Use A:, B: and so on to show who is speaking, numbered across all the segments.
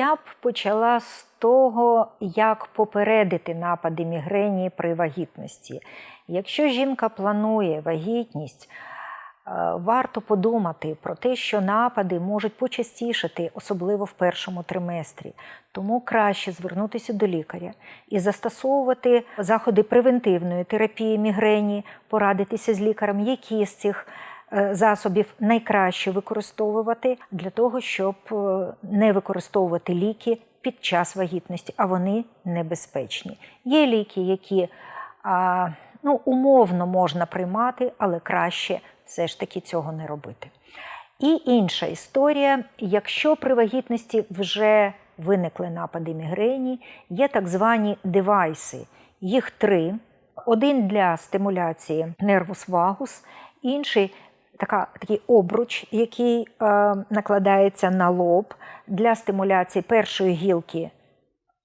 A: Я б почала з того, як попередити напади мігрені при вагітності. Якщо жінка планує вагітність, е, варто подумати про те, що напади можуть почастішати, особливо в першому триместрі. Тому краще звернутися до лікаря і застосовувати заходи превентивної терапії мігрені, порадитися з лікарем, які з цих засобів найкраще використовувати для того, щоб е, не використовувати ліки під час вагітності, а вони небезпечні. Є ліки, які ну, умовно можна приймати, але краще все ж таки цього не робити. І інша історія: якщо при вагітності вже виникли напади мігрені, є так звані девайси. Їх три: один для стимуляції нервус вагус, інший така, такий обруч, який е, накладається на лоб для стимуляції першої гілки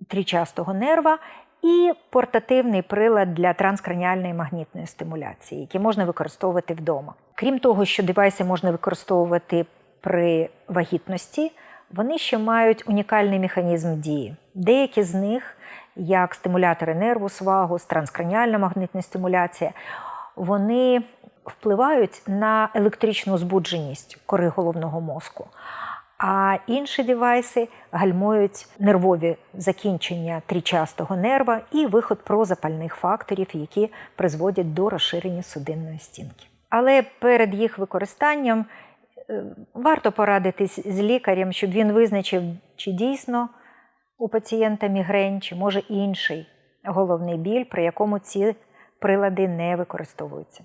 A: трічастого нерва, і портативний прилад для транскраніальної магнітної стимуляції, який можна використовувати вдома. Крім того, що девайси можна використовувати при вагітності, вони ще мають унікальний механізм дії. Деякі з них, як стимулятори нервус вагус, транскраніальна магнітна стимуляція, вони впливають на електричну збудженість кори головного мозку. А інші девайси гальмують нервові закінчення трічастого нерва і виход прозапальних факторів, які призводять до розширення судинної стінки. Але перед їх використанням е, варто порадитись з лікарем, щоб він визначив, чи дійсно у пацієнта мігрень, чи може інший головний біль, при якому ці прилади не використовуються.